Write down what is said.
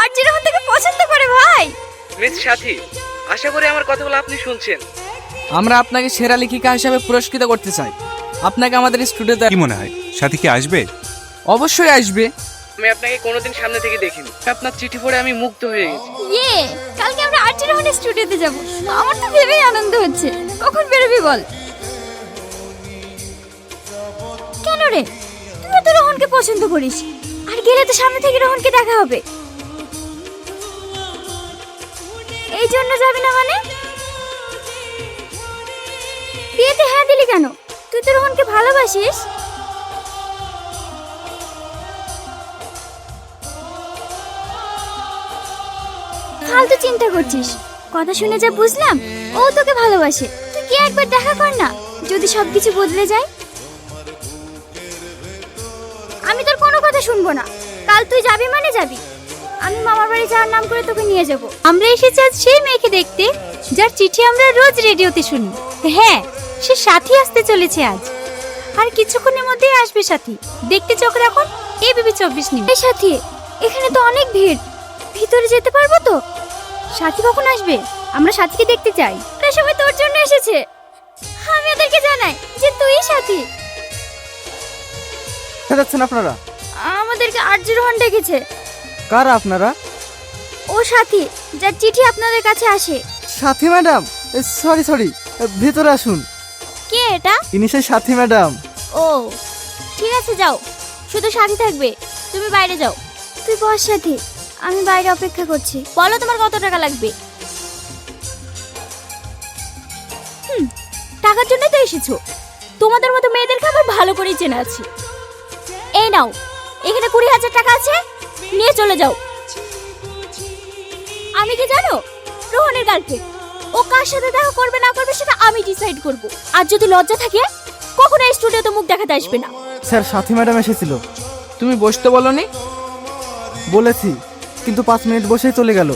আর যেরকম থেকে পছন্দ করে ভাই। মিস সাথী আশা করি আমার কথাগুলো আপনি শুনছেন। আমরা আপনাকে সেরা লেখিকা হিসাবে পুরস্কৃত করতে চাই। আপনাকে আমাদের স্টুডিওতে কি মনে হয়? সাথী কি আসবে? অবশ্যই আসবে। আমি আপনাকে কোনোদিন সামনে থেকে দেখিনি। আপনার চিঠি পড়ে আমি মুগ্ধ হয়ে গেছি। ইয়ে কালকে আমরা আর্টি রোহনের স্টুডিওতে যাব। আমার তো ভেবেই আনন্দ হচ্ছে। কখন বেরোবি বল? কেন রে? তুই তো রোহনকে পছন্দ করিস। আর গেলে তো সামনে থেকে রোহনকে দেখা হবে। এই জন্য যাবি না মানে? বিয়েতে হ্যাঁ দিলি কেন? তুই তো রোহনকে ভালোবাসিস? ফালতু চিন্তা করছিস। কথা শুনে যা বুঝলাম, ও তোকে ভালোবাসে। তুই কি একবার দেখা কর না, যদি সবকিছু বদলে যায়? আমি তোর কোনো কথা শুনব না। কাল তুই যাবি মানে যাবি? আমি মামার বাড়ি যাওয়ার নাম করে তোকে নিয়ে যাব। আমরা এসেছি আজ সেই মেয়েকে দেখতে যার চিঠি আমরা রোজ রেডিওতে শুনি। হ্যাঁ সে সাথী আসতে চলেছে আজ। আর কিছুক্ষণের মধ্যেই আসবে সাথী। দেখতে চোখ রাখুন এবিপি চব্বিশ নিউজ। এই সাথী এখানে তো অনেক ভিড়। ভিতরে যেতে পারব তো? সাথী কখন আসবে? আমরা সাথীকে দেখতে চাই। ওরা সবাই তোর জন্য এসেছে। আমি ওদেরকে জানাই যে তুই সাথী। যাচ্ছেন আপনারা। আমাদেরকে আরজি রোহন ডেকেছে। কারা আপনারা? ও সাথী যার চিঠি আপনাদের কাছে আসে। সাথী ম্যাডাম? সরি সরি ভেতরে আসুন। কে এটা? ইনি সেই সাথী ম্যাডাম। ও ঠিক আছে যাও। শুধু সাথী থাকবে তুমি বাইরে যাও। তুই বস সাথী আমি বাইরে অপেক্ষা করছি। বলো তোমার কত টাকা লাগবে? হুম টাকার জন্য তো এসেছ। তোমাদের মতো মেয়েদেরকে আমার ভালো করেই চেনা আছে। এই নাও এখানে কুড়ি হাজার টাকা আছে। নিয়ে চলে যাও। আমি কি জানো? রোহনের গার্লফ্রেন্ড ও কার সাথে দেখা করবে, না করবে, সেটা আমি ডিসাইড করব। আর যদি লজ্জা থাকে, কখনো এই স্টুডিওতে মুখ দেখাতে আসবে না। স্যার, সাথী ম্যাডাম এসেছিল। তুমি বসতে বলনি? বলেছি, কিন্তু পাঁচ মিনিট বসেই চলে গেল।